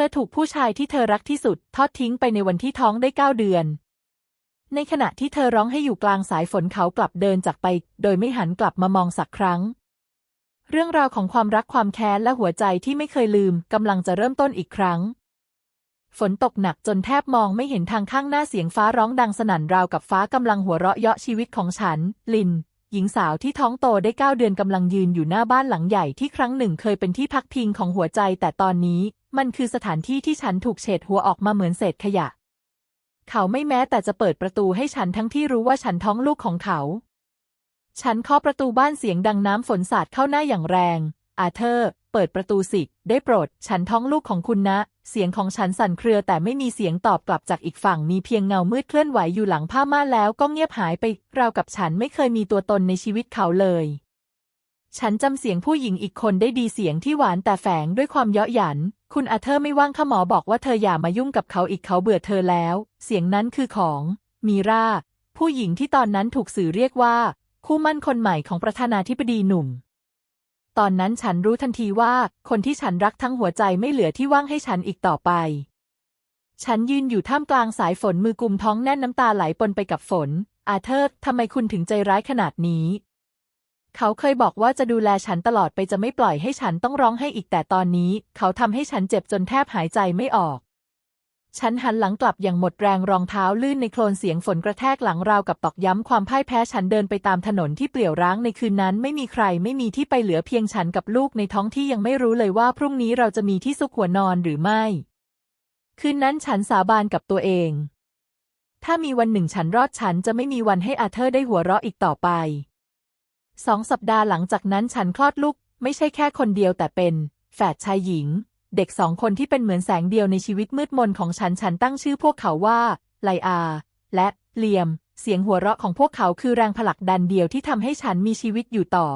ธอถูกผู้ชายที่เธอรักที่สุด ทอดทิ้งไปในวันที่ท้องได้เก้าเดือน ในขณะที่เธอร้องให้อยู่กลางสายฝนเขากลับเดินจากไป โดยไม่หันกลับมามองสักครั้ง เรื่องราวของความรักความแค้นและหัวใจที่ไม่เคยลืมกำลังจะเริ่มต้นอีกครั้ง ฝนตกหนักจนแทบมองไม่เห็นทางข้างหน้าเสียงฟ้าร้องดังสนั่นราวกับฟ้ากำลังหัวเราะเยาะชีวิตของฉัน ลินหญิงสาวที่ท้องโตได้เก้าเดือนกำลังยืนอยู่หน้าบ้านหลังใหญ่ที่ครั้งหนึ่งเคยเป็นที่พักพิงของหัวใจแต่ตอนนี้ มันคือสถานที่ที่ฉันถูกเฉดหัวออกมาเหมือนเศษขยะ เขาไม่แม้แต่จะเปิดประตูให้ฉันทั้งที่รู้ว่าฉันท้องลูกของเขา ฉันเคาะประตูบ้านเสียงดังน้ำฝนสาดเข้าหน้าอย่างแรง อาเธอร์ เปิดประตูสิ ได้โปรด ฉันท้องลูกของคุณนะ เสียงของฉันสั่นเครือแต่ไม่มีเสียงตอบกลับจากอีกฝั่ง มีเพียงเงามืดเคลื่อนไหวอยู่หลังผ้าม่านแล้วก็เงียบหายไป ราวกับฉันไม่เคยมีตัวตนในชีวิตเขาเลยฉันจำเสียงผู้หญิงอีกคนได้ดีเสียงที่หวานแต่แฝงด้วยความเยาะหยัน คุณอาเธอร์ไม่ว่างข้าหมอบอกว่าเธออย่ามายุ่งกับเขาอีกเขาเบื่อเธอแล้ว เสียงนั้นคือของ มีราผู้หญิงที่ตอนนั้นถูกสื่อเรียกว่า คู่มั่นคนใหม่ของประธานาธิบดีหนุ่ม ตอนนั้นฉันรู้ทันทีว่าคนที่ฉันรักทั้งหัวใจไม่เหลือที่ว่างให้ฉันอีกต่อไป ฉันยืนอยู่ท่ามกลางสายฝนมือกุมท้องแน่นน้ำตาไหลปนไปกับฝน อาเธอร์ทำไมคุณถึงใจร้ายขนาดนี้ เขาเคยบอกว่าจะดูแลฉันตลอดไปจะไม่ปล่อยให้ฉันต้องร้องให้อีกแต่ตอนนี้ เขาทำให้ฉันเจ็บจนแทบหายใจไม่ออก ฉันหันหลังกลับอย่างหมดแรงรองเท้าลื่นในโคลนเสียงฝนกระแทกหลังราวกับตอกย้ำความพ่ายแพ้ฉันเดินไปตามถนนที่เปลี่ยวร้างในคืนนั้นไม่มีใครไม่มีที่ไปเหลือเพียงฉันกับลูกในท้องที่ยังไม่รู้เลยว่าพรุ่งนี้เราจะมีที่ซุกหัวนอนหรือไม่ คืนนั้นฉันสาบานกับตัวเอง ถ้ามีวันหนึ่งฉันรอดฉันจะไม่มีวันให้อาเธอร์ได้หัวเราะอีกต่อไป สองสัปดาห์หลังจากนั้นฉันคลอดลูก ไม่ใช่แค่คนเดียวแต่เป็น แฝดชายหญิง เด็กสองคนที่เป็นเหมือนแสงเดียวในชีวิตมืดมนของฉันฉันตั้งชื่อพวกเขาว่า ไลอา และเลียม เสียงหัวเราะของพวกเขาคือแรงผลักดันเดียวที่ทำให้ฉันมีชีวิตอยู่ต่อ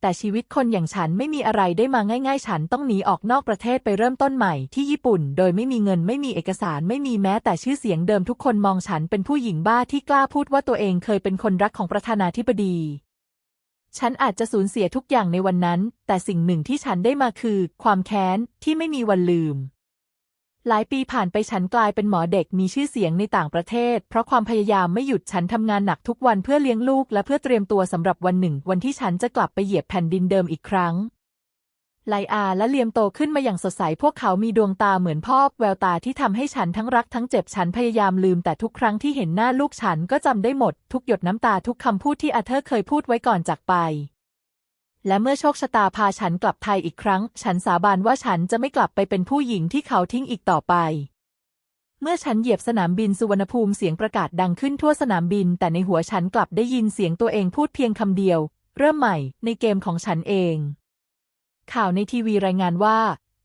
แต่ชีวิตคนอย่างฉันไม่มีอะไรได้มาง่าย ๆ ฉันต้องหนีออกนอกประเทศไปเริ่มต้นใหม่ที่ญี่ปุ่น โดยไม่มีเงินไม่มีเอกสารไม่มีแม้แต่ชื่อเสียงเดิมทุกคนมองฉันเป็นผู้หญิงบ้าที่กล้าพูดว่าตัวเองเคยเป็นคนรักของประธานาธิบดี ฉันอาจจะสูญเสียทุกอย่างในวันนั้น แต่สิ่งหนึ่งที่ฉันได้มาคือ ความแค้นที่ไม่มีวันลืม หลายปีผ่านไปฉันกลายเป็นหมอเด็กมีชื่อเสียงในต่างประเทศ เพราะความพยายามไม่หยุดฉันทำงานหนักทุกวันเพื่อเลี้ยงลูก และเพื่อเตรียมตัวสำหรับวันหนึ่ง วันที่ฉันจะกลับไปเหยียบแผ่นดินเดิมอีกครั้ง ไลอาและเลียมโตขึ้นมาอย่างสดใสพวกเขามีดวงตาเหมือนพ่อแววตาที่ทำให้ฉันทั้งรักทั้งเจ็บฉันพยายามลืมแต่ทุกครั้งที่เห็นหน้าลูกฉันก็จำได้หมด ทุกหยดน้ำตาทุกคำพูดที่อาเธอร์เคยพูดไว้ก่อนจากไป และเมื่อโชคชะตาพาฉันกลับไทยอีกครั้ง ฉันสาบานว่าฉันจะไม่กลับไปเป็นผู้หญิงที่เขาทิ้งอีกต่อไปเมื่อฉันเหยียบสนามบินสุวรรณภูมิเสียงประกาศดังขึ้นทั่วสนามบิน แต่ในหัวฉันกลับได้ยินเสียงตัวเองพูดเพียงคำเดียว เริ่มใหม่ในเกมของฉันเอง ข่าวในทีวีรายงานว่า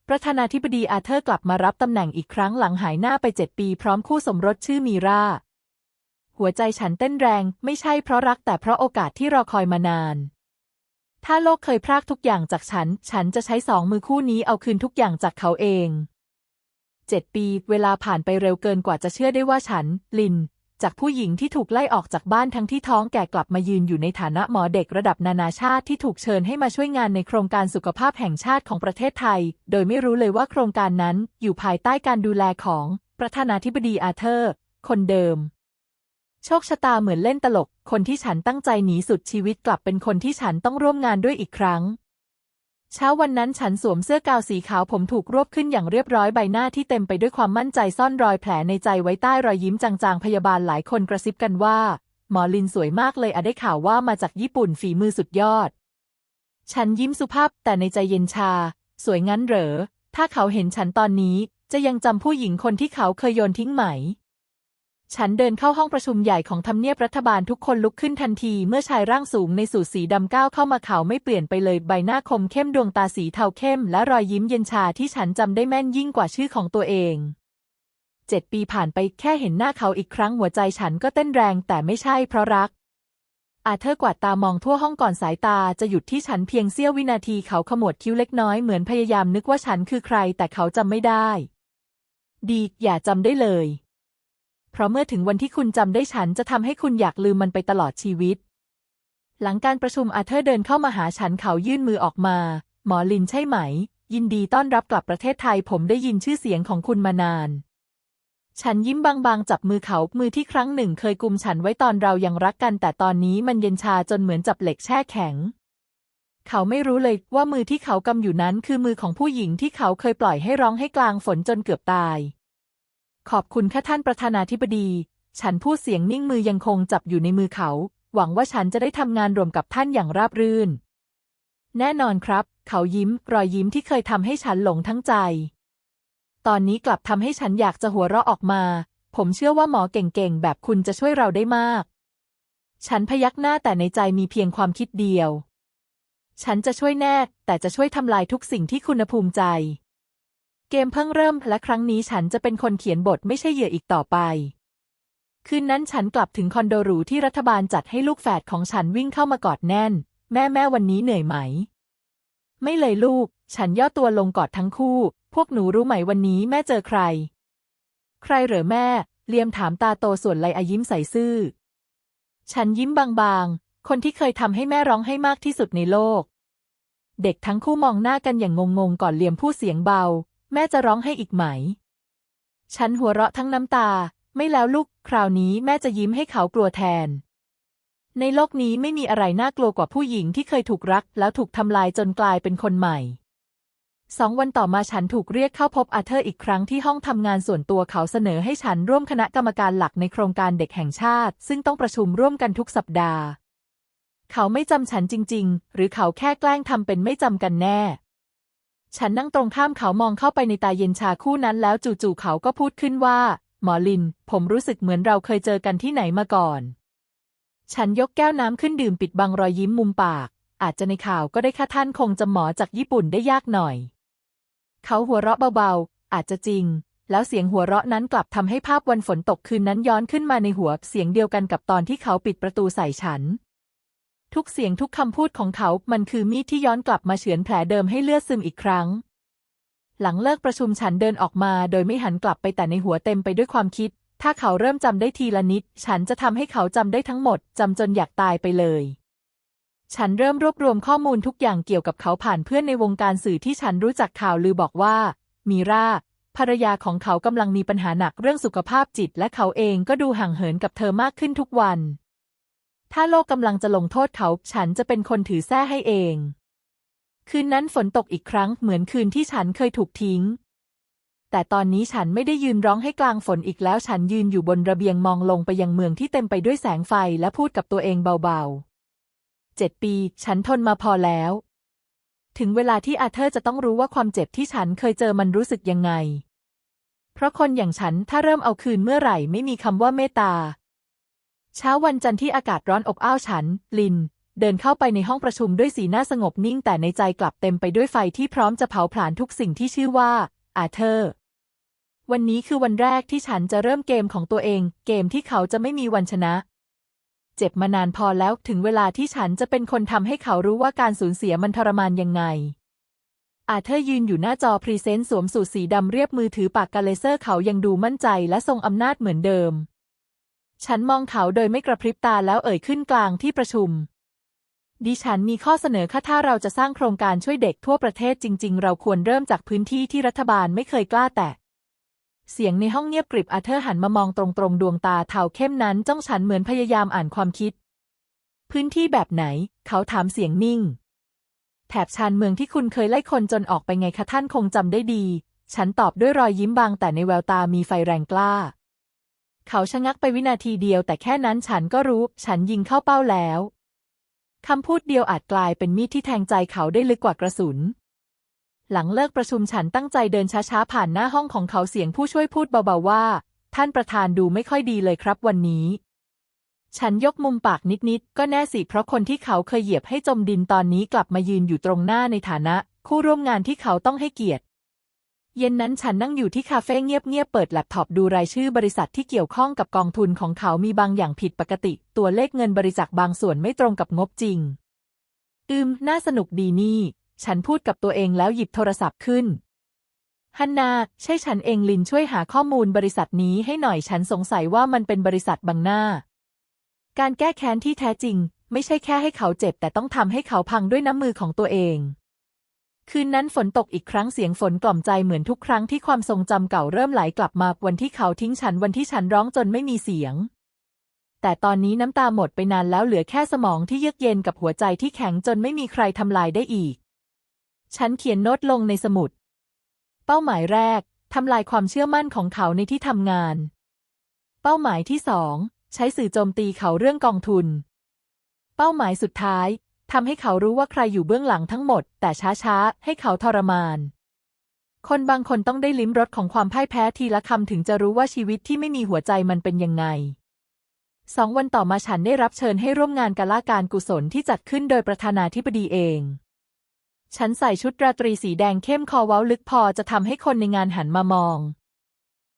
ประธานาธิบดีอาเธอร์กลับมารับตำแหน่งอีกครั้งหลังหายหน้าไปเจ็ดปีพร้อมคู่สมรสชื่อมีรา หัวใจฉันเต้นแรงไม่ใช่เพราะรักแต่เพราะโอกาสที่รอคอยมานาน ถ้าโลกเคยพรากทุกอย่างจากฉัน ฉันจะใช้สองมือคู่นี้เอาคืนทุกอย่างจากเขาเองเจ็ดปี เวลาผ่านไปเร็วเกินกว่าจะเชื่อได้ว่าฉัน ลิน จากผู้หญิงที่ถูกไล่ออกจากบ้านทั้งที่ท้องแก่กลับมายืนอยู่ในฐานะหมอเด็กระดับนานาชาติที่ถูกเชิญให้มาช่วยงานในโครงการสุขภาพแห่งชาติของประเทศไทย โดยไม่รู้เลยว่าโครงการนั้นอยู่ภายใต้การดูแลของประธานาธิบดีอาเธอร์ คนเดิม โชคชะตาเหมือนเล่นตลก คนที่ฉันตั้งใจหนีสุดชีวิตกลับเป็นคนที่ฉันต้องร่วมงานด้วยอีกครั้ง เช้าวันนั้นฉันสวมเสื้อกาวสีขาวผมถูกรวบขึ้นอย่างเรียบร้อยใบหน้าที่เต็มไปด้วยความมั่นใจซ่อนรอยแผลในใจไว้ใต้รอยยิ้มจางๆ พยาบาลหลายคนกระซิบกันว่า หมอลินสวยมากเลยอะได้ข่าวว่ามาจากญี่ปุ่นฝีมือสุดยอด ฉันยิ้มสุภาพแต่ในใจเย็นชา สวยงั้นเหรอ ถ้าเขาเห็นฉันตอนนี้ จะยังจำผู้หญิงคนที่เขาเคยโยนทิ้งไหม ฉันเดินเข้าห้องประชุมใหญ่ของทำเนียบรัฐบาลทุกคนลุกขึ้นทันทีเมื่อชายร่างสูงในสูทสีดำก้าวเข้ามาเขาไม่เปลี่ยนไปเลยใบหน้าคมเข้มดวงตาสีเทาเข้ม และรอยยิ้มเย็นชาที่ฉันจำได้แม่นยิ่งกว่าชื่อของตัวเองเจ็ดปีผ่านไปแค่เห็นหน้าเขาอีกครั้งหัวใจฉันก็เต้นแรงแต่ไม่ใช่เพราะรัก อาเธอร์กวาดตามองทั่วห้องก่อนสายตาจะหยุดที่ฉันเพียงเสี้ยววินาทีเขาขมวดคิ้วเล็กน้อยเหมือนพยายามนึกว่าฉันคือใครแต่เขาจำไม่ได้ ดีอย่าจำได้เลย เพราะเมื่อถึงวันที่คุณจำได้ฉันจะทำให้คุณอยากลืมมันไปตลอดชีวิต หลังการประชุมอาเธอร์เดินเข้ามาหาฉันเขายื่นมือออกมา หมอลินใช่ไหม ยินดีต้อนรับกลับประเทศไทยผมได้ยินชื่อเสียงของคุณมานาน ฉันยิ้มบางๆ จับมือเขามือที่ครั้งหนึ่งเคยกุมฉันไว้ตอนเรายังรักกัน แต่ตอนนี้มันเย็นชาจนเหมือนจับเหล็กแช่แข็งเขาไม่รู้เลยว่ามือที่เขากำอยู่นั้นคือมือของผู้หญิงที่เขาเคยปล่อยให้ร้องให้กลางฝนจนเกือบตาย ขอบคุณค่ะท่านประธานาธิบดี ฉันพูดเสียงนิ่งมือยังคงจับอยู่ในมือเขา หวังว่าฉันจะได้ทำงานรวมกับท่านอย่างราบรื่น แน่นอนครับ เขายิ้ม รอยยิ้มที่เคยทำให้ฉันหลงทั้งใจ ตอนนี้กลับทำให้ฉันอยากจะหัวเราะออกมา ผมเชื่อว่าหมอเก่งๆ แบบคุณจะช่วยเราได้มาก ฉันพยักหน้าแต่ในใจมีเพียงความคิดเดียว ฉันจะช่วยแน่แต่จะช่วยทำลายทุกสิ่งที่คุณภูมิใจ เกมเพิ่งเริ่มและครั้งนี้ฉันจะเป็นคนเขียนบทไม่ใช่เหยื่ออีกต่อไป คืนนั้นฉันกลับถึงคอนโดหรูที่รัฐบาลจัดให้ลูกแฝดของฉันวิ่งเข้ามากอดแน่น แม่แม่วันนี้เหนื่อยไหม ไม่เลยลูก ฉันย่อตัวลงกอดทั้งคู่ พวกหนูรู้ไหมวันนี้แม่เจอใคร ใครเหรอแม่ เลียมถามตาโตส่วนไลอายิ้มใส่ซื่อ ฉันยิ้มบางๆ คนที่เคยทำให้แม่ร้องให้มากที่สุดในโลก เด็กทั้งคู่มองหน้ากันอย่างงงๆ ก่อนเลียมพูดเสียงเบา แม่จะร้องให้อีกไหม ฉันหัวเราะทั้งน้ำตา ไม่แล้วลูก คราวนี้แม่จะยิ้มให้เขากลัวแทน ในโลกนี้ไม่มีอะไรน่ากลัวกว่าผู้หญิงที่เคยถูกรัก แล้วถูกทำลายจนกลายเป็นคนใหม่สองวันต่อมาฉันถูกเรียกเข้าพบอาเธอร์อีกครั้งที่ห้องทำงานส่วนตัวเขาเสนอให้ฉันร่วมคณะกรรมการหลักในโครงการเด็กแห่งชาติ ซึ่งต้องประชุมร่วมกันทุกสัปดาห์ เขาไม่จำฉันจริง ๆ หรือเขาแค่แกล้งทำเป็นไม่จำกันแน่ ฉันนั่งตรงข้ามเขามองเข้าไปในตาเย็นชาคู่นั้นแล้วจู่ๆเขาก็พูดขึ้นว่า หมอลิน ผมรู้สึกเหมือนเราเคยเจอกันที่ไหนมาก่อน ฉันยกแก้วน้ำขึ้นดื่มปิดบังรอยยิ้มมุมปาก อาจจะในข่าวก็ได้ค่าท่านคงจำหมอจากญี่ปุ่นได้ยากหน่อย เขาหัวเราะเบาๆ อาจจะจริง แล้วเสียงหัวเราะนั้นกลับทำให้ภาพวันฝนตกคืนนั้นย้อนขึ้นมาในหัวเสียงเดียวกันกับตอนที่เขาปิดประตูใส่ฉัน ทุกเสียงทุกคำพูดของเขา มันคือมีดที่ย้อนกลับมาเฉือนแผลเดิมให้เลือดซึมอีกครั้ง หลังเลิกประชุมฉันเดินออกมาโดยไม่หันกลับไปแต่ในหัวเต็มไปด้วยความคิด ถ้าเขาเริ่มจำได้ทีละนิด ฉันจะทำให้เขาจำได้ทั้งหมดจำจนอยากตายไปเลย ฉันเริ่มรวบรวมข้อมูลทุกอย่างเกี่ยวกับเขาผ่านเพื่อนในวงการสื่อที่ฉันรู้จักข่าวลือบอกว่า มีราภรรยาของเขากำลังมีปัญหาหนักเรื่องสุขภาพจิต และเขาเองก็ดูห่างเหินกับเธอมากขึ้นทุกวัน ถ้าโลกกำลังจะลงโทษเขา ฉันจะเป็นคนถือแส้ให้เอง คืนนั้นฝนตกอีกครั้งเหมือนคืนที่ฉันเคยถูกทิ้ง แต่ตอนนี้ฉันไม่ได้ยืนร้องให้กลางฝนอีกแล้ว ฉันยืนอยู่บนระเบียงมองลงไปยังเมืองที่เต็มไปด้วยแสงไฟและพูดกับตัวเองเบาๆ เจ็ดปี ฉันทนมาพอแล้ว ถึงเวลาที่อาเธอร์จะต้องรู้ว่าความเจ็บที่ฉันเคยเจอมันรู้สึกยังไง เพราะคนอย่างฉันถ้าเริ่มเอาคืนเมื่อไหร่ไม่มีคำว่าเมตตา เช้าวันจันทร์ที่อากาศร้อนอบอ้าวฉัน ลิน เดินเข้าไปในห้องประชุมด้วยสีหน้าสงบนิ่งแต่ในใจกลับเต็มไปด้วยไฟที่พร้อมจะเผาผลาญทุกสิ่งที่ชื่อว่า อาเธอร์ วันนี้คือวันแรกที่ฉันจะเริ่มเกมของตัวเอง เกมที่เขาจะไม่มีวันชนะ เจ็บมานานพอแล้วถึงเวลาที่ฉันจะเป็นคนทำให้เขารู้ว่าการสูญเสียมันทรมานยังไงอาเธอร์ยืนอยู่หน้าจอพรีเซนต์สวมสูทสีดำเรียบมือถือปากกาเลเซอร์เขายังดูมั่นใจและทรงอำนาจเหมือนเดิม ฉันมองเขาโดยไม่กระพริบตาแล้วเอ่ยขึ้นกลางที่ประชุม ดิฉันมีข้อเสนอค่ะถ้าเราจะสร้างโครงการช่วยเด็กทั่วประเทศจริง ๆ เราควรเริ่มจากพื้นที่ที่รัฐบาลไม่เคยกล้าแตะ เสียงในห้องเงียบกริบอาเธอร์หันมามองตรงๆ ดวงตาเทาเข้มนั้นจ้องฉันเหมือนพยายามอ่านความคิด พื้นที่แบบไหน เขาถามเสียงนิ่ง แถบชานเมืองที่คุณเคยไล่คนจนออกไปไงคะท่านคงจำได้ดี ฉันตอบด้วยรอยยิ้มบางแต่ในแววตามีไฟแรงกล้า เขาชะงักไปวินาทีเดียว แต่แค่นั้นฉันก็รู้ ฉันยิงเข้าเป้าแล้วคำพูดเดียวอาจกลายเป็นมีดที่แทงใจเขาได้ลึกกว่ากระสุน หลังเลิกประชุมฉันตั้งใจเดินช้าๆผ่านหน้าห้องของเขาเสียงผู้ช่วยพูดเบาๆว่า ท่านประธานดูไม่ค่อยดีเลยครับวันนี้ ฉันยกมุมปากนิดๆ ก็แน่สิเพราะคนที่เขาเคยเหยียบให้จมดินตอนนี้กลับมายืนอยู่ตรงหน้าในฐานะ คู่ร่วมงานที่เขาต้องให้เกียรติ เย็นนั้นฉันนั่งอยู่ที่คาเฟ่เงียบๆเปิดแล็ปท็อปดูรายชื่อบริษัทที่เกี่ยวข้องกับกองทุนของเขามีบางอย่างผิดปกติ ตัวเลขเงินบริจาคบางส่วนไม่ตรงกับงบจริง อืม น่าสนุกดีนี่ ฉันพูดกับตัวเองแล้วหยิบโทรศัพท์ขึ้นฮันนาใช่ฉันเองลินช่วยหาข้อมูลบริษัทนี้ให้หน่อยฉันสงสัยว่ามันเป็นบริษัทบังหน้า การแก้แค้นที่แท้จริง ไม่ใช่แค่ให้เขาเจ็บแต่ต้องทำให้เขาพังด้วยน้ำมือของตัวเอง คืนนั้นฝนตกอีกครั้งเสียงฝนกล่อมใจเหมือนทุกครั้งที่ความทรงจำเก่าเริ่มไหลกลับมาวันที่เขาทิ้งฉันวันที่ฉันร้องจนไม่มีเสียง แต่ตอนนี้น้ำตาหมดไปนานแล้วเหลือแค่สมองที่เยือกเย็นกับหัวใจที่แข็งจนไม่มีใครทำลายได้อีก ฉันเขียนโน้ตลงในสมุด เป้าหมายแรกทำลายความเชื่อมั่นของเขาในที่ทำงาน เป้าหมายที่สองใช้สื่อโจมตีเขาเรื่องกองทุน เป้าหมายสุดท้าย ทำให้เขารู้ว่าใครอยู่เบื้องหลังทั้งหมด แต่ช้าๆ ให้เขาทรมาน คนบางคนต้องได้ลิ้มรสของความพ่ายแพ้ทีละคำถึงจะรู้ว่าชีวิตที่ไม่มีหัวใจมันเป็นยังไงสองวันต่อมาฉันได้รับเชิญให้ร่วมงานกาล่าการกุศลที่จัดขึ้นโดยประธานาธิบดีเอง ฉันใส่ชุดราตรีสีแดงเข้มคอเว้าลึกพอจะทำให้คนในงานหันมามอง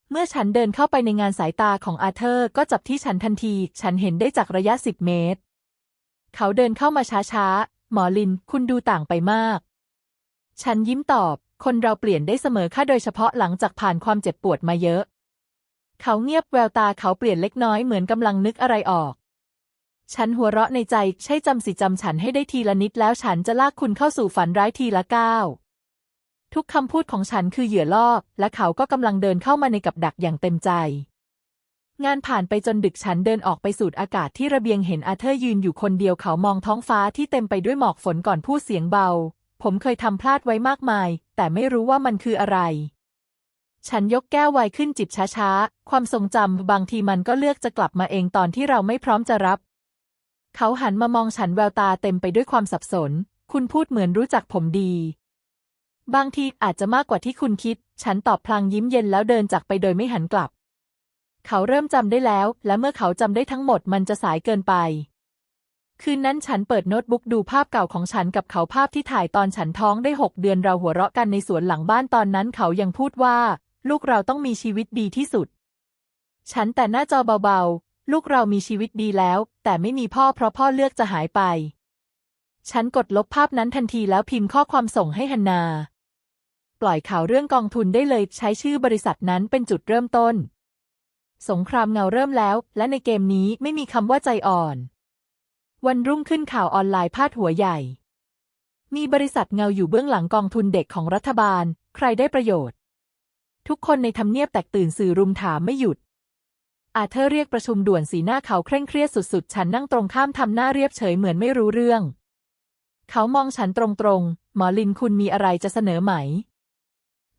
เมื่อฉันเดินเข้าไปในงานสายตาของอาเธอร์ก็จับที่ฉันทันที ฉันเห็นได้จากระยะสิบเมตร เขาเดินเข้ามาช้าๆ หมอลิน คุณดูต่างไปมาก ฉันยิ้มตอบ คนเราเปลี่ยนได้เสมอค่ะโดยเฉพาะหลังจากผ่านความเจ็บปวดมาเยอะ เขาเงียบแววตาเขาเปลี่ยนเล็กน้อยเหมือนกำลังนึกอะไรออก ฉันหัวเราะในใจ ใช่จำสิจำฉันให้ได้ทีละนิดแล้วฉันจะลากคุณเข้าสู่ฝันร้ายทีละก้าวทุกคำพูดของฉันคือเหยื่อล่อและเขาก็กำลังเดินเข้ามาในกับดักอย่างเต็มใจ งานผ่านไปจนดึกฉันเดินออกไปสูดอากาศที่ระเบียงเห็นอาเธอร์ยืนอยู่คนเดียวเขามองท้องฟ้าที่เต็มไปด้วยหมอกฝนก่อนพูดเสียงเบา ผมเคยทำพลาดไว้มากมาย แต่ไม่รู้ว่ามันคืออะไร ฉันยกแก้วไวน์ขึ้นจิบช้าๆ ความทรงจำบางทีมันก็เลือกจะกลับมาเองตอนที่เราไม่พร้อมจะรับ เขาหันมามองฉันแววตาเต็มไปด้วยความสับสน คุณพูดเหมือนรู้จักผมดี บางทีอาจจะมากกว่าที่คุณคิด ฉันตอบพลางยิ้มเย็นแล้วเดินจากไปโดยไม่หันกลับ เขาเริ่มจำได้แล้ว และเมื่อเขาจำได้ทั้งหมดมันจะสายเกินไป คืนนั้นฉันเปิดโน้ตบุ๊กดูภาพเก่าของฉันกับเขาภาพที่ถ่ายตอนฉันท้องได้หกเดือนเราหัวเราะกันในสวนหลังบ้านตอนนั้นเขายังพูดว่า ลูกเราต้องมีชีวิตดีที่สุด ฉันแต่หน้าจอเบาๆ ลูกเรามีชีวิตดีแล้ว แต่ไม่มีพ่อเพราะพ่อเลือกจะหายไป ฉันกดลบภาพนั้นทันทีแล้วพิมพ์ข้อความส่งให้ฮันนา ปล่อยข่าวเรื่องกองทุนได้เลยใช้ชื่อบริษัทนั้นเป็นจุดเริ่มต้น สงครามเงาเริ่มแล้ว และในเกมนี้ไม่มีคำว่าใจอ่อน วันรุ่งขึ้นข่าวออนไลน์พาดหัวใหญ่ มีบริษัทเงาอยู่เบื้องหลังกองทุนเด็กของรัฐบาล ใครได้ประโยชน์ ทุกคนในทำเนียบแตกตื่นสื่อรุมถามไม่หยุด อาเธอร์เรียกประชุมด่วนสีหน้าเขาเคร่งเครียดสุดๆ ฉันนั่งตรงข้ามทำหน้าเรียบเฉยเหมือนไม่รู้เรื่อง เขามองฉันตรงๆ หมอลินคุณมีอะไรจะเสนอไหม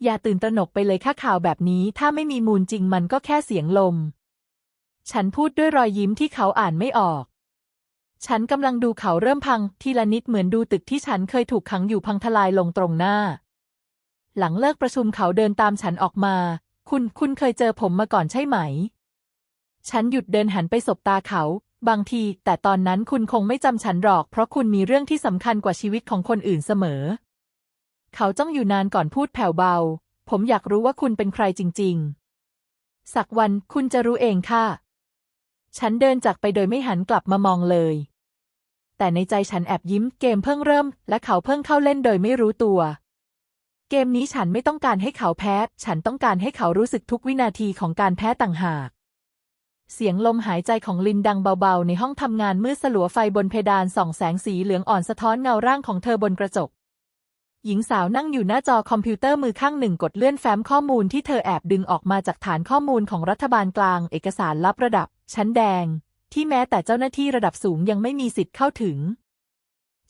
อย่าตื่นตระหนกไปเลยค่าข่าวแบบนี้ ถ้าไม่มีมูลจริงมันก็แค่เสียงลม ฉันพูดด้วยรอยยิ้มที่เขาอ่านไม่ออก ฉันกำลังดูเขาเริ่มพัง ทีละนิดเหมือนดูตึกที่ฉันเคยถูกขังอยู่พังทลายลงตรงหน้า หลังเลิกประชุมเขาเดินตามฉันออกมา คุณคุณเคยเจอผมมาก่อนใช่ไหม ฉันหยุดเดินหันไปสบตาเขา บางที แต่ตอนนั้นคุณคงไม่จำฉันหรอก เพราะคุณมีเรื่องที่สำคัญกว่าชีวิตของคนอื่นเสมอ เขาจ้องอยู่นานก่อนพูดแผ่วเบา ผมอยากรู้ว่าคุณเป็นใครจริง ๆ สักวันคุณจะรู้เองค่ะ ฉันเดินจากไปโดยไม่หันกลับมามองเลย แต่ในใจฉันแอบยิ้มเกมเพิ่งเริ่ม และเขาเพิ่งเข้าเล่นโดยไม่รู้ตัว เกมนี้ฉันไม่ต้องการให้เขาแพ้ ฉันต้องการให้เขารู้สึกทุกวินาทีของการแพ้ต่างหากเสียงลมหายใจของลินดังเบาๆ ในห้องทำงานมืดสลัวไฟบนเพดานส่องแสงสีเหลืองอ่อนสะท้อนเงาร่างของเธอบนกระจก หญิงสาวนั่งอยู่หน้าจอคอมพิวเตอร์มือข้างหนึ่งกดเลื่อนแฟ้มข้อมูลที่เธอแอบดึงออกมาจากฐานข้อมูลของรัฐบาลกลางเอกสารลับระดับ ชั้นแดง ที่แม้แต่เจ้าหน้าที่ระดับสูงยังไม่มีสิทธิ์เข้าถึง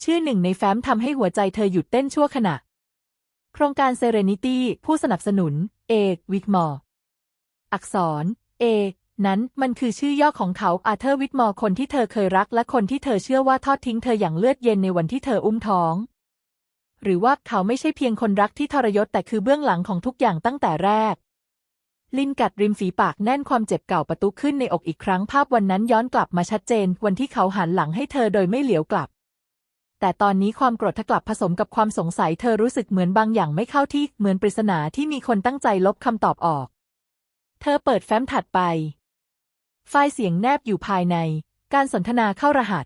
ชื่อหนึ่งในแฟ้มทำให้หัวใจเธอหยุดเต้นชั่วขณะ โครงการ Serenity ผู้สนับสนุน เอกวิกมอร์ อักษร เอ นั้นมันคือชื่อย่อของเขาอาเธอร์วิทมอร์คนที่เธอเคยรักและคนที่เธอเชื่อว่าทอดทิ้งเธออย่างเลือดเย็นในวันที่เธออุ้มท้อง หรือว่าเขาไม่ใช่เพียงคนรักที่ทรยศแต่คือเบื้องหลังของทุกอย่างตั้งแต่แรก ลินกัดริมฝีปากแน่นความเจ็บเก่าประตุขึ้นในอกอีกครั้งภาพวันนั้นย้อนกลับมาชัดเจน วันที่เขาหันหลังให้เธอโดยไม่เหลียวกลับ แต่ตอนนี้ความโกรธกลับผสมกับความสงสัยเธอรู้สึกเหมือนบางอย่างไม่เข้าที่เหมือนปริศนาที่มีคนตั้งใจลบคำตอบออก เธอเปิดแฟ้มถัดไป ไฟล์เสียงแนบอยู่ภายใน การสนทนาเข้ารหัส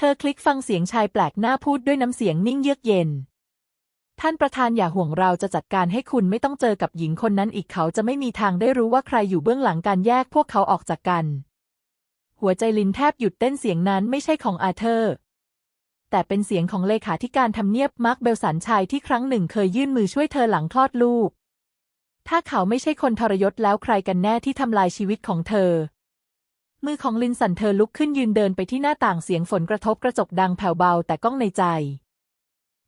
เธอคลิกฟังเสียงชายแปลกหน้าพูดด้วยน้ำเสียงนิ่งเยือกเย็น ท่านประธานอย่าห่วงเราจะจัดการให้คุณไม่ต้องเจอกับหญิงคนนั้นอีกเขาจะไม่มีทางได้รู้ว่าใครอยู่เบื้องหลังการแยกพวกเขาออกจากกัน หัวใจลินแทบหยุดเต้นเสียงนั้นไม่ใช่ของอาเธอร์ แต่เป็นเสียงของเลขาธิการทำเนียบมาร์คเบลสันชายที่ครั้งหนึ่งเคยยื่นมือช่วยเธอหลังคลอดลูก ถ้าเขาไม่ใช่คนทรยศแล้วใครกันแน่ที่ทำลายชีวิตของเธอ มือของลินสันเธอลุกขึ้นยืนเดินไปที่หน้าต่างเสียงฝนกระทบกระจกดังแผ่วเบาแต่ก้องในใจ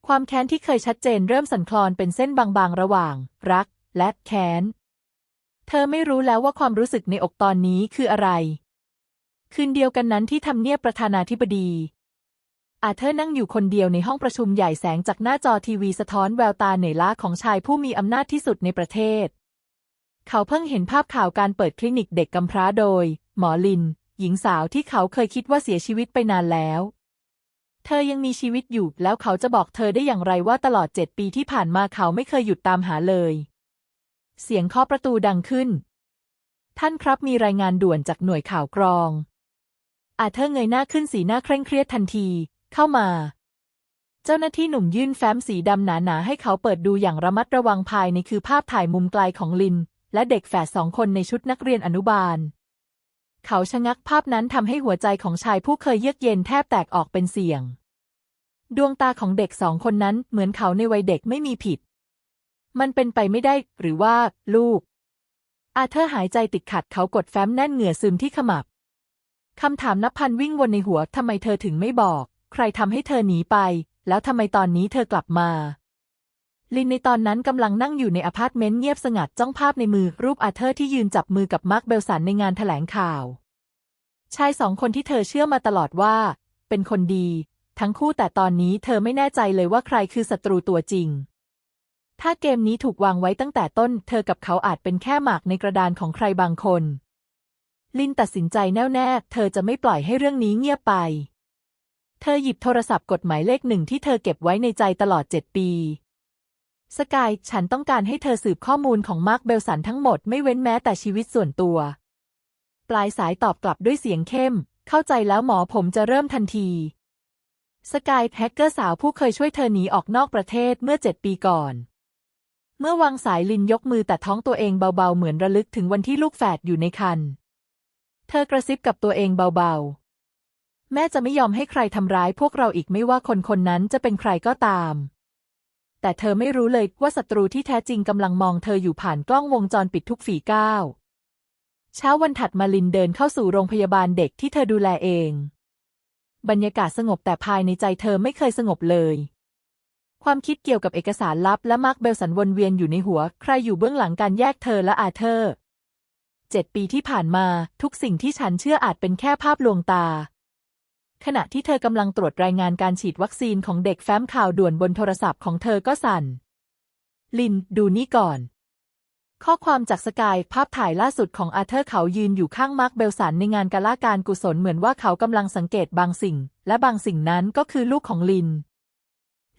ความแค้นที่เคยชัดเจนเริ่มสั่นคลอนเป็นเส้นบางๆระหว่าง รัก และแค้น เธอไม่รู้แล้วว่าความรู้สึกในอกตอนนี้คืออะไร คืนเดียวกันนั้นที่ทำเนียบประธานาธิบดีอาเธอร์นั่งอยู่คนเดียวในห้องประชุมใหญ่แสงจากหน้าจอทีวีสะท้อนแววตาเหนื่อยล้าของชายผู้มีอำนาจที่สุดในประเทศ เขาเพิ่งเห็นภาพข่าวการเปิดคลินิกเด็กกำพร้าโดย หมอลิน หญิงสาวที่เขาเคยคิดว่าเสียชีวิตไปนานแล้ว เธอยังมีชีวิตอยู่ แล้วเขาจะบอกเธอได้อย่างไรว่าตลอดเจ็ดปีที่ผ่านมาเขาไม่เคยหยุดตามหาเลย เสียงเคาะประตูดังขึ้น ท่านครับมีรายงานด่วนจากหน่วยข่าวกรอง อาเธอเงยหน้าขึ้นสีหน้าเคร่งเครียดทันที เข้ามาเจ้าหน้าที่หนุ่มยื่นแฟ้มสีดำหนาๆให้เขาเปิดดูอย่างระมัดระวังภายในคือภาพถ่ายมุมไกลของลิน และเด็กแฝดสองคนในชุดนักเรียนอนุบาล เขาชะงักภาพนั้นทำให้หัวใจของชายผู้เคยเยือกเย็นแทบแตกออกเป็นเสียง ดวงตาของเด็กสองคนนั้นเหมือนเขาในวัยเด็กไม่มีผิด มันเป็นไปไม่ได้ หรือว่า ลูก อาเธอร์หายใจติดขัดเขากดแฟ้มแน่นเหงื่อซึมที่ขมับคำถามนับพันวิ่งวนในหัวทำไมเธอถึงไม่บอก ใครทำให้เธอหนีไป แล้วทำไมตอนนี้เธอกลับมา ลินในตอนนั้นกำลังนั่งอยู่ในอพาร์ตเมนต์เงียบสงัดจ้องภาพในมือรูปอาเธอร์ที่ยืนจับมือกับมาร์คเบลสันในงานแถลงข่าว ชายสองคนที่เธอเชื่อมาตลอดว่า เป็นคนดี ทั้งคู่แต่ตอนนี้เธอไม่แน่ใจเลยว่าใครคือศัตรูตัวจริง ถ้าเกมนี้ถูกวางไว้ตั้งแต่ต้น เธอกับเขาอาจเป็นแค่หมากในกระดานของใครบางคน ลินตัดสินใจแน่วแน่ เธอจะไม่ปล่อยให้เรื่องนี้เงียบไป เธอหยิบโทรศัพท์กดหมายเลขหนึ่งที่เธอเก็บไว้ในใจตลอดเจ็ดปี สกาย ฉันต้องการให้เธอสืบข้อมูลของมาร์คเบลสันทั้งหมดไม่เว้นแม้แต่ชีวิตส่วนตัว ปลายสายตอบกลับด้วยเสียงเข้ม เข้าใจแล้วหมอผมจะเริ่มทันที สกายแฮกเกอร์สาวผู้เคยช่วยเธอหนีออกนอกประเทศเมื่อเจ็ดปีก่อน เมื่อวางสายลินยกมือแต่ท้องตัวเองเบาๆ เหมือนระลึกถึงวันที่ลูกแฝดอยู่ในครรภ์เธอกระซิบกับตัวเองเบาๆ แม่จะไม่ยอมให้ใครทำร้ายพวกเราอีกไม่ว่าคนคนนั้นจะเป็นใครก็ตาม แต่เธอไม่รู้เลยว่าศัตรูที่แท้จริงกำลังมองเธออยู่ผ่านกล้องวงจรปิดทุกฝีก้าว เช้าวันถัดมาลินเดินเข้าสู่โรงพยาบาลเด็กที่เธอดูแลเอง บรรยากาศสงบแต่ภายในใจเธอไม่เคยสงบเลย ความคิดเกี่ยวกับเอกสารลับและมาร์คเบลสันวนเวียนอยู่ในหัว ใครอยู่เบื้องหลังการแยกเธอและอาเธอร์เจ็ดปีที่ผ่านมาทุกสิ่งที่ฉันเชื่ออาจเป็นแค่ภาพลวงตา ขณะที่เธอกำลังตรวจรายงานการฉีดวัคซีนของเด็กแฟ้มข่าวด่วนบนโทรศัพท์ของเธอก็สั่น ลิน ดูนี่ก่อน ข้อความจากสกายภาพถ่ายล่าสุดของอาเธอร์เขายืนอยู่ข้างมาร์คเบลสันในงานกาล่าการกุศลเหมือนว่าเขากำลังสังเกตบางสิ่ง และบางสิ่งนั้นก็คือลูกของลิน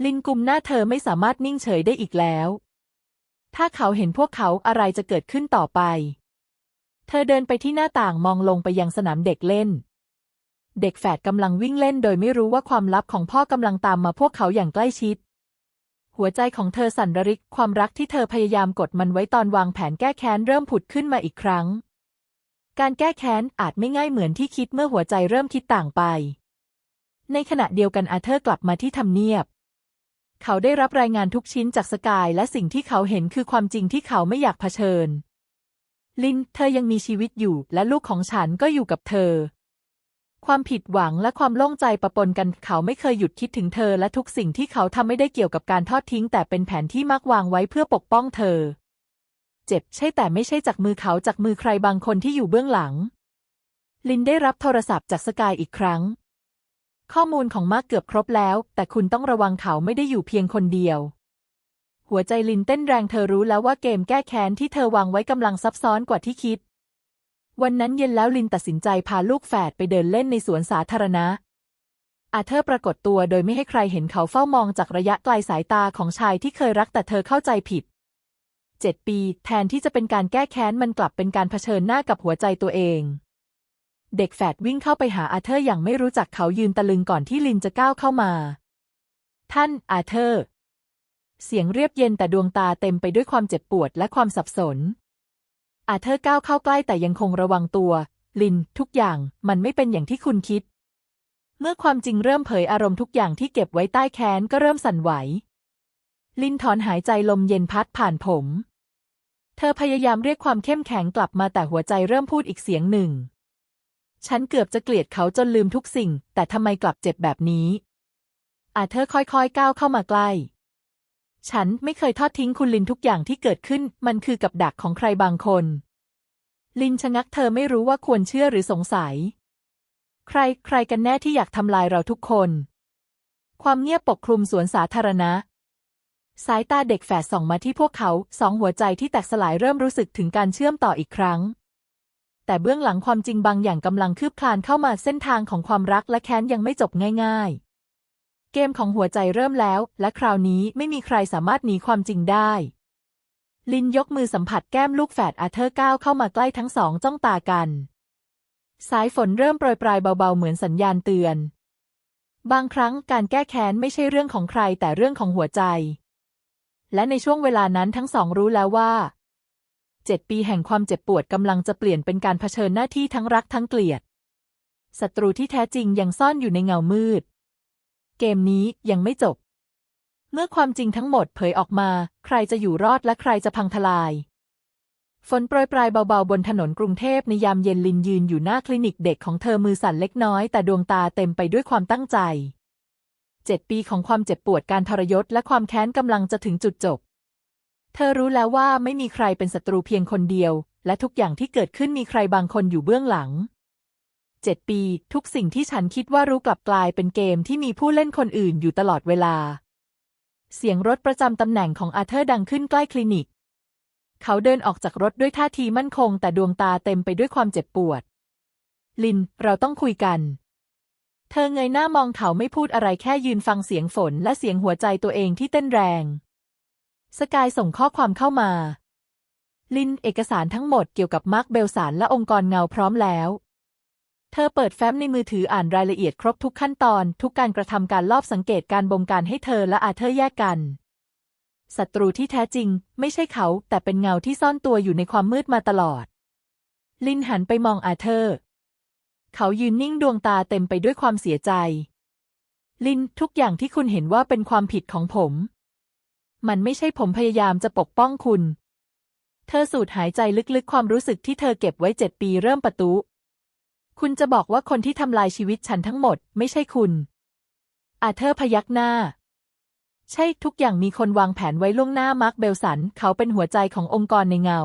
ลินกุมหน้าเธอไม่สามารถนิ่งเฉยได้อีกแล้ว ถ้าเขาเห็นพวกเขาอะไรจะเกิดขึ้นต่อไป เธอเดินไปที่หน้าต่างมองลงไปยังสนามเด็กเล่น เด็กแฝดกำลังวิ่งเล่นโดยไม่รู้ว่าความลับของพ่อกำลังตามมาพวกเขาอย่างใกล้ชิด หัวใจของเธอสั่นระริกความรักที่เธอพยายามกดมันไว้ตอนวางแผนแก้แค้นเริ่มผุดขึ้นมาอีกครั้ง การแก้แค้นอาจไม่ง่ายเหมือนที่คิดเมื่อหัวใจเริ่มคิดต่างไป ในขณะเดียวกันอาเธอร์กลับมาที่ทำเนียบ เขาได้รับรายงานทุกชิ้นจากสกายและสิ่งที่เขาเห็นคือความจริงที่เขาไม่อยากเผชิญลิน เธอยังมีชีวิตอยู่และลูกของฉันก็อยู่กับเธอ ความผิดหวังและความโล่งใจปะปนกันเขาไม่เคยหยุดคิดถึงเธอและทุกสิ่งที่เขาทำไม่ได้เกี่ยวกับการทอดทิ้ง แต่เป็นแผนที่มักวางไว้เพื่อปกป้องเธอ เจ็บใช่แต่ไม่ใช่จากมือเขาจากมือใครบางคนที่อยู่เบื้องหลัง ลินได้รับโทรศัพท์จากสกายอีกครั้ง ข้อมูลของมากเกือบครบแล้ว แต่คุณต้องระวังเขาไม่ได้อยู่เพียงคนเดียว หัวใจลินเต้นแรงเธอรู้แล้วว่าเกมแก้แค้นที่เธอวางไว้กำลังซับซ้อนกว่าที่คิด วันนั้นเย็นแล้วลินตัดสินใจพาลูกแฝดไปเดินเล่นในสวนสาธารณะ อาเธอร์ปรากฏตัวโดยไม่ให้ใครเห็นเขาเฝ้ามองจากระยะไกลสายตาของชายที่เคยรักแต่เธอเข้าใจผิดเจ็ดปี แทนที่จะเป็นการแก้แค้นมันกลับเป็นการเผชิญหน้ากับหัวใจตัวเอง เด็กแฝดวิ่งเข้าไปหาอาเธอร์อย่างไม่รู้จักเขายืนตะลึงก่อนที่ลินจะก้าวเข้ามา ท่านอาเธอร์ เสียงเรียบเย็นแต่ดวงตาเต็มไปด้วยความเจ็บปวดและความสับสน อาเธอร์ก้าวเข้าใกล้แต่ยังคงระวังตัว ลิน ทุกอย่างมันไม่เป็นอย่างที่คุณคิด เมื่อความจริงเริ่มเผยอารมณ์ทุกอย่างที่เก็บไว้ใต้แขนก็เริ่มสั่นไหว ลินถอนหายใจลมเย็นพัดผ่านผม เธอพยายามเรียกความเข้มแข็งกลับมาแต่หัวใจเริ่มพูดอีกเสียงหนึ่ง ฉันเกือบจะเกลียดเขาจนลืมทุกสิ่ง แต่ทำไมกลับเจ็บแบบนี้อาเธอร์ค่อยๆ ก้าวเข้ามาใกล้ ฉันไม่เคยทอดทิ้งคุณลินทุกอย่างที่เกิดขึ้น มันคือกับดักของใครบางคน ลินชะงักเธอไม่รู้ว่าควรเชื่อหรือสงสัย ใครใครกันแน่ที่อยากทำลายเราทุกคน ความเงียบปกคลุมสวนสาธารณะ สายตาเด็กแฝดส่องมาที่พวกเขาสองหัวใจที่แตกสลายเริ่มรู้สึกถึงการเชื่อมต่ออีกครั้ง แต่เบื้องหลังความจริงบางอย่างกำลังคืบคลานเข้ามาเส้นทางของความรักและแค้นยังไม่จบง่าย ๆ เกมของหัวใจเริ่มแล้ว และคราวนี้ไม่มีใครสามารถหนีความจริงได้ ลินยกมือสัมผัสแก้มลูกแฝดอาเธอร์ก้าวเข้ามาใกล้ทั้งสองจ้องตากัน สายฝนเริ่มโปรยปลายเบาๆเหมือนสัญญาณเตือน บางครั้งการแก้แค้นไม่ใช่เรื่องของใครแต่เรื่องของหัวใจ และในช่วงเวลานั้นทั้งสองรู้แล้วว่าเจ็ดปีแห่งความเจ็บปวดกำลังจะเปลี่ยนเป็นการเผชิญหน้าที่ทั้งรักทั้งเกลียดศัตรูที่แท้จริงยังซ่อนอยู่ในเงามืด เกมนี้ยังไม่จบ เมื่อความจริงทั้งหมดเผยออกมา ใครจะอยู่รอดและใครจะพังทลาย ฝนโปรยปลายเบาๆ บนถนนกรุงเทพในยามเย็นลินยืนอยู่หน้าคลินิกเด็กของเธอมือสั่นเล็กน้อย แต่ดวงตาเต็มไปด้วยความตั้งใจเจ็ดปีของความเจ็บปวดการทรยศและความแค้นกำลังจะถึงจุดจบ เธอรู้แล้วว่าไม่มีใครเป็นศัตรูเพียงคนเดียว และทุกอย่างที่เกิดขึ้นมีใครบางคนอยู่เบื้องหลัง เจ็ดปี ทุกสิ่งที่ฉันคิดว่ารู้กลับกลายเป็นเกมที่มีผู้เล่นคนอื่นอยู่ตลอดเวลา เสียงรถประจำตำแหน่งของอาเธอร์ดังขึ้นใกล้คลินิก เขาเดินออกจากรถด้วยท่าทีมั่นคง แต่ดวงตาเต็มไปด้วยความเจ็บปวด ลิน เราต้องคุยกัน เธอเงยหน้ามองเขาไม่พูดอะไรแค่ยืนฟังเสียงฝนและเสียงหัวใจตัวเองที่เต้นแรง สกายส่งข้อความเข้ามาลินเอกสารทั้งหมดเกี่ยวกับมาร์คเบลสันและองค์กรเงาพร้อมแล้ว เธอเปิดแฟ้มในมือถืออ่านรายละเอียดครบทุกขั้นตอน ทุกการกระทำการลอบสังเกตการบงการให้เธอและอาเธอร์แยกกันศัตรูที่แท้จริง ไม่ใช่เขา แต่เป็นเงาที่ซ่อนตัวอยู่ในความมืดมาตลอด ลินหันไปมองอาเธอร์ เขายืนนิ่งดวงตาเต็มไปด้วยความเสียใจ ลินทุกอย่างที่คุณเห็นว่าเป็นความผิดของผม มันไม่ใช่ผมพยายามจะปกป้องคุณ เธอสูดหายใจลึกๆความรู้สึกที่เธอเก็บไว้เจ็ดปีเริ่มประตุ คุณจะบอกว่าคนที่ทำลายชีวิตฉันทั้งหมดไม่ใช่คุณ อาเธอร์พยักหน้า ใช่ทุกอย่างมีคนวางแผนไว้ล่วงหน้ามาร์คเบลสัน เขาเป็นหัวใจขององค์กรในเงา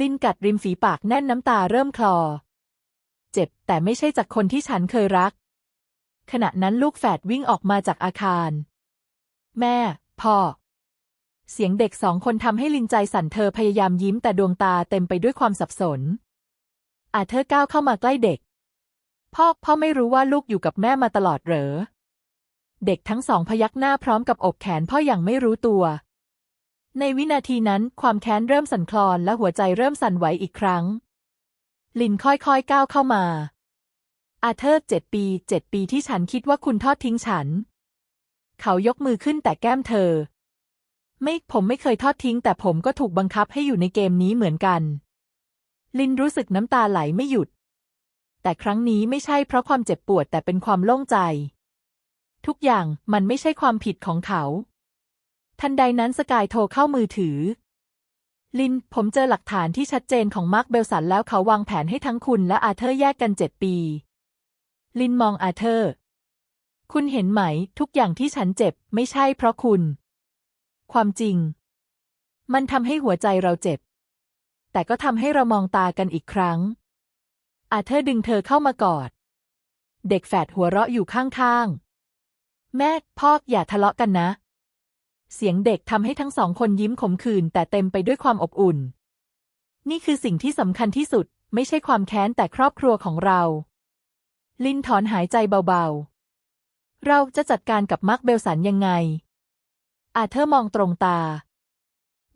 ลินกัดริมฝีปากแน่นน้ำตาเริ่มคลอ เจ็บแต่ไม่ใช่จากคนที่ฉันเคยรัก ขณะนั้นลูกแฝดวิ่งออกมาจากอาคาร แม่ พ่อ เสียงเด็กสองคนทำให้ลินใจสั่นเธอพยายามยิ้มแต่ดวงตาเต็มไปด้วยความสับสน อาเธอร์ก้าวเข้ามาใกล้เด็ก พ่อพ่อไม่รู้ว่าลูกอยู่กับแม่มาตลอดเหรอ เด็กทั้งสองพยักหน้าพร้อมกับอกแขนพ่ออย่างไม่รู้ตัว ในวินาทีนั้นความแค้นเริ่มสั่นคลอนและหัวใจเริ่มสั่นไหวอีกครั้ง ลินค่อยๆก้าวเข้ามา อาเธอร์เจ็ดปีเจ็ดปีที่ฉันคิดว่าคุณทอดทิ้งฉัน เขายกมือขึ้นแต่แก้มเธอ ไม่ผมไม่เคยทอดทิ้ง แต่ผมก็ถูกบังคับให้อยู่ในเกมนี้เหมือนกัน ลินรู้สึกน้ำตาไหลไม่หยุด แต่ครั้งนี้ไม่ใช่เพราะความเจ็บปวดแต่เป็นความโล่งใจ ทุกอย่างมันไม่ใช่ความผิดของเขา ทันใดนั้นสกายโทรเข้ามือถือ ลิน ผมเจอหลักฐานที่ชัดเจนของมาร์คเบลสันแล้วเขาวางแผนให้ทั้งคุณและอาเธอร์แยกกันเจ็ดปี ลินมองอาเธอร์ คุณเห็นไหม ทุกอย่างที่ฉันเจ็บ ไม่ใช่เพราะคุณ ความจริง มันทำให้หัวใจเราเจ็บ แต่ก็ทำให้เรามองตากันอีกครั้ง อาเธอร์ดึงเธอเข้ามากอด เด็กแฝดหัวเราะอยู่ข้างๆ แม่พ่ออย่าทะเลาะกันนะ เสียงเด็กทำให้ทั้งสองคนยิ้มขมขื่นแต่เต็มไปด้วยความอบอุ่น นี่คือสิ่งที่สำคัญที่สุด ไม่ใช่ความแค้นแต่ครอบครัวของเรา ลินถอนหายใจเบาๆ เราจะจัดการกับมาร์คเบลสันยังไง อาเธอร์มองตรงตา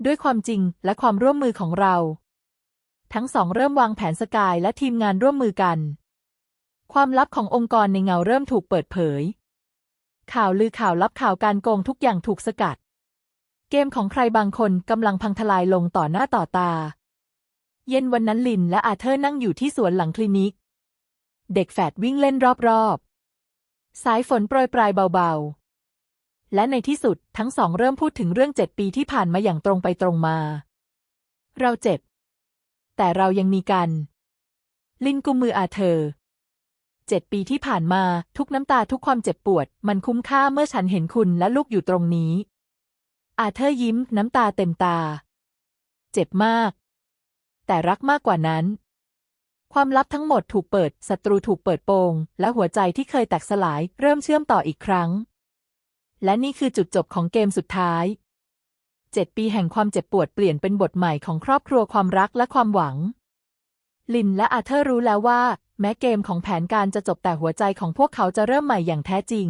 ด้วยความจริงและความร่วมมือของเรา ทั้งสองเริ่มวางแผนสกายและทีมงานร่วมมือกัน ความลับขององค์กรในเงาเริ่มถูกเปิดเผย ข่าวลือข่าวลับข่าวการโกงทุกอย่างถูกสกัด เกมของใครบางคนกำลังพังทลายลงต่อหน้าต่อตา เย็นวันนั้นลินและอาเธอร์นั่งอยู่ที่สวนหลังคลินิก เด็กแฝดวิ่งเล่นรอบๆ สายฝนโปรยปลายเบาๆ และในที่สุดทั้งสองเริ่มพูดถึงเรื่องเจ็ดปีที่ผ่านมาอย่างตรงไปตรงมา เราเจ็บ แต่เรายังมีกัน ลินกุมมืออาเธอร์เจ็ดปีที่ผ่านมาทุกน้ำตาทุกความเจ็บปวด มันคุ้มค่าเมื่อฉันเห็นคุณและลูกอยู่ตรงนี้ อาเธอร์ยิ้มน้ำตาเต็มตา เจ็บมาก แต่รักมากกว่านั้น ความลับทั้งหมดถูกเปิดศัตรูถูกเปิดโปง และหัวใจที่เคยแตกสลาย เริ่มเชื่อมต่ออีกครั้ง และนี่คือจุดจบของเกมสุดท้าย เจ็ดปีแห่งความเจ็บปวดเปลี่ยนเป็นบทใหม่ของครอบครัวความรักและความหวัง ลินและอาเธอร์รู้แล้วว่า แม้เกมของแผนการจะจบแต่หัวใจของพวกเขาจะเริ่มใหม่อย่างแท้จริง